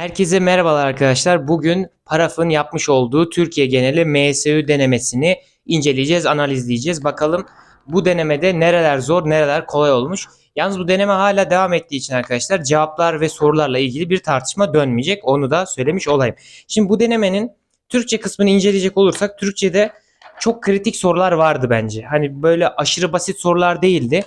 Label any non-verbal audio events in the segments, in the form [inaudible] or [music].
Herkese merhabalar arkadaşlar. Bugün Paraf'ın yapmış olduğu Türkiye geneli MSÜ denemesini inceleyeceğiz, analizleyeceğiz. Bakalım bu denemede nereler zor, nereler kolay olmuş. Yalnız bu deneme hala devam ettiği için arkadaşlar cevaplar ve sorularla ilgili bir tartışma dönmeyecek. Onu da söylemiş olayım. Şimdi bu denemenin Türkçe kısmını inceleyecek olursak Türkçe'de çok kritik sorular vardı bence. Hani böyle aşırı basit sorular değildi.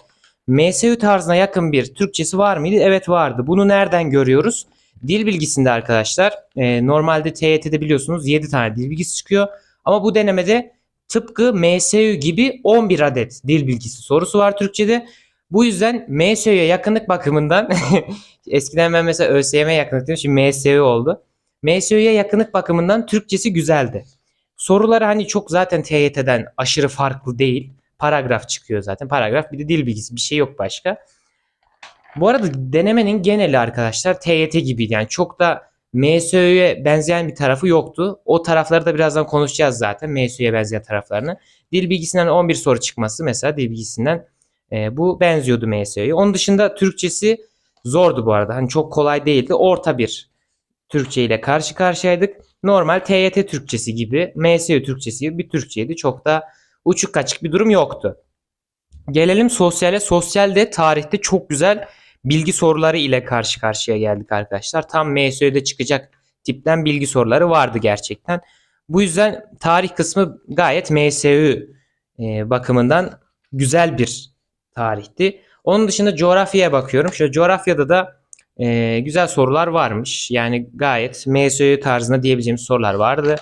MSÜ tarzına yakın bir Türkçesi var mıydı? Evet vardı. Bunu nereden görüyoruz? Dil bilgisinde arkadaşlar e, normalde TYT'de biliyorsunuz 7 tane dil bilgisi çıkıyor. Ama bu denemede tıpkı MSÜ gibi 11 adet dil bilgisi sorusu var Türkçe'de. Bu yüzden MSÜ'ye yakınlık bakımından [laughs] eskiden ben mesela ÖSYM'ye yakınlık diyorum şimdi MSÜ oldu. MSÜ'ye yakınlık bakımından Türkçesi güzeldi. Soruları hani çok zaten TYT'den aşırı farklı değil. Paragraf çıkıyor zaten. Paragraf bir de dil bilgisi bir şey yok başka. Bu arada denemenin geneli arkadaşlar TYT gibiydi. Yani çok da MSÖ'ye benzeyen bir tarafı yoktu. O tarafları da birazdan konuşacağız zaten. MSÖ'ye benzeyen taraflarını. Dil bilgisinden 11 soru çıkması mesela dil bilgisinden e, bu benziyordu MSÖ'ye. Onun dışında Türkçesi zordu bu arada. Hani çok kolay değildi. Orta bir Türkçe ile karşı karşıyaydık. Normal TYT Türkçesi gibi, MSÖ Türkçesi gibi bir Türkçeydi. Çok da uçuk kaçık bir durum yoktu. Gelelim sosyale. Sosyalde tarihte çok güzel bilgi soruları ile karşı karşıya geldik arkadaşlar. Tam MSÖ'de çıkacak tipten bilgi soruları vardı gerçekten. Bu yüzden tarih kısmı gayet MSÜ e, bakımından güzel bir tarihti. Onun dışında coğrafyaya bakıyorum. Şöyle coğrafyada da e, güzel sorular varmış. Yani gayet MSÜ tarzında diyebileceğim sorular vardı.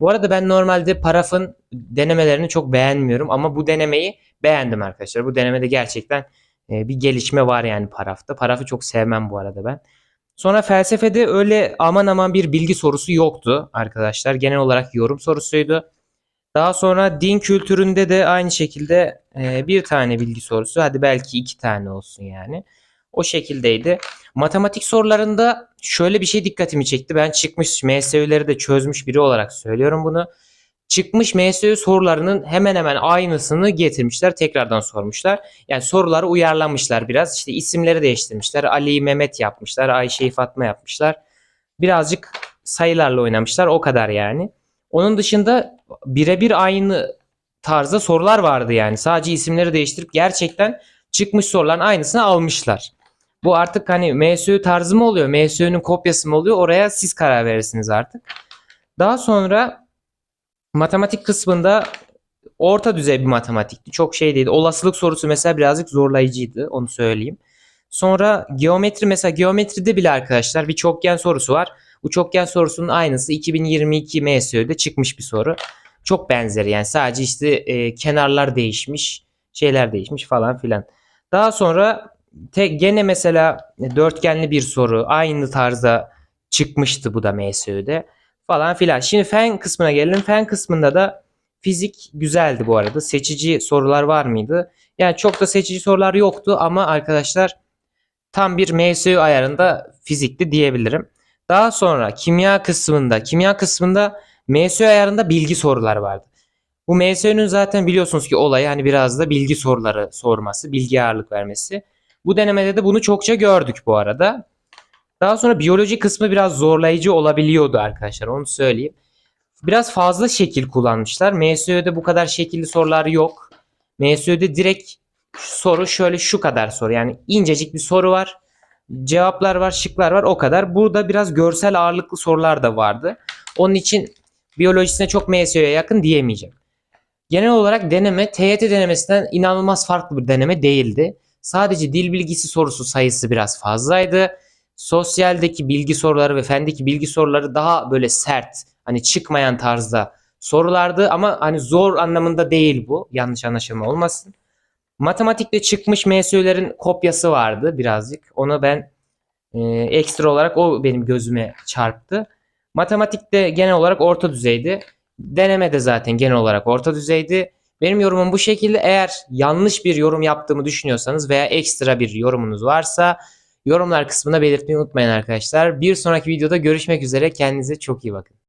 Bu arada ben normalde parafın denemelerini çok beğenmiyorum ama bu denemeyi beğendim arkadaşlar. Bu denemede gerçekten e, bir gelişme var yani parafta. Parafı çok sevmem bu arada ben. Sonra felsefede öyle aman aman bir bilgi sorusu yoktu arkadaşlar. Genel olarak yorum sorusuydu. Daha sonra din kültüründe de aynı şekilde e, bir tane bilgi sorusu. Hadi belki iki tane olsun yani. O şekildeydi. Matematik sorularında şöyle bir şey dikkatimi çekti. Ben çıkmış MSÜ'leri de çözmüş biri olarak söylüyorum bunu. Çıkmış MSÜ sorularının hemen hemen aynısını getirmişler. Tekrardan sormuşlar. Yani soruları uyarlamışlar biraz. İşte isimleri değiştirmişler. Ali Mehmet yapmışlar. Ayşe'yi Fatma yapmışlar. Birazcık sayılarla oynamışlar. O kadar yani. Onun dışında birebir aynı tarzda sorular vardı yani. Sadece isimleri değiştirip gerçekten çıkmış soruların aynısını almışlar. Bu artık hani MSÜ tarzı mı oluyor? MSÜ'nün kopyası mı oluyor? Oraya siz karar verirsiniz artık. Daha sonra matematik kısmında orta düzey bir matematikti. Çok şey değildi. Olasılık sorusu mesela birazcık zorlayıcıydı. Onu söyleyeyim. Sonra geometri mesela geometride bile arkadaşlar bir çokgen sorusu var. Bu çokgen sorusunun aynısı 2022 MSÖ'de çıkmış bir soru. Çok benzeri yani sadece işte e, kenarlar değişmiş, şeyler değişmiş falan filan. Daha sonra tek gene mesela dörtgenli bir soru aynı tarzda çıkmıştı bu da MSÖ'de falan filan. Şimdi fen kısmına gelelim. Fen kısmında da fizik güzeldi bu arada. Seçici sorular var mıydı? Yani çok da seçici sorular yoktu ama arkadaşlar tam bir MSÖ ayarında fizikti diyebilirim. Daha sonra kimya kısmında, kimya kısmında MSÖ ayarında bilgi sorular vardı. Bu MSÖ'nün zaten biliyorsunuz ki olayı hani biraz da bilgi soruları sorması, bilgi ağırlık vermesi. Bu denemede de bunu çokça gördük bu arada. Daha sonra biyoloji kısmı biraz zorlayıcı olabiliyordu arkadaşlar onu söyleyeyim. Biraz fazla şekil kullanmışlar. MSÖ'de bu kadar şekilli sorular yok. MSÖ'de direkt soru şöyle şu kadar soru. Yani incecik bir soru var. Cevaplar var, şıklar var o kadar. Burada biraz görsel ağırlıklı sorular da vardı. Onun için biyolojisine çok MSÖ'ye yakın diyemeyeceğim. Genel olarak deneme TYT denemesinden inanılmaz farklı bir deneme değildi. Sadece dil bilgisi sorusu sayısı biraz fazlaydı. Sosyaldeki bilgi soruları ve fendeki bilgi soruları daha böyle sert, hani çıkmayan tarzda sorulardı ama hani zor anlamında değil bu. Yanlış anlaşılma olmasın. Matematikte çıkmış MSÜ'lerin kopyası vardı birazcık. Onu ben e, ekstra olarak o benim gözüme çarptı. Matematikte genel olarak orta düzeydi. Deneme de zaten genel olarak orta düzeydi. Benim yorumum bu şekilde. Eğer yanlış bir yorum yaptığımı düşünüyorsanız veya ekstra bir yorumunuz varsa yorumlar kısmına belirtmeyi unutmayın arkadaşlar. Bir sonraki videoda görüşmek üzere. Kendinize çok iyi bakın.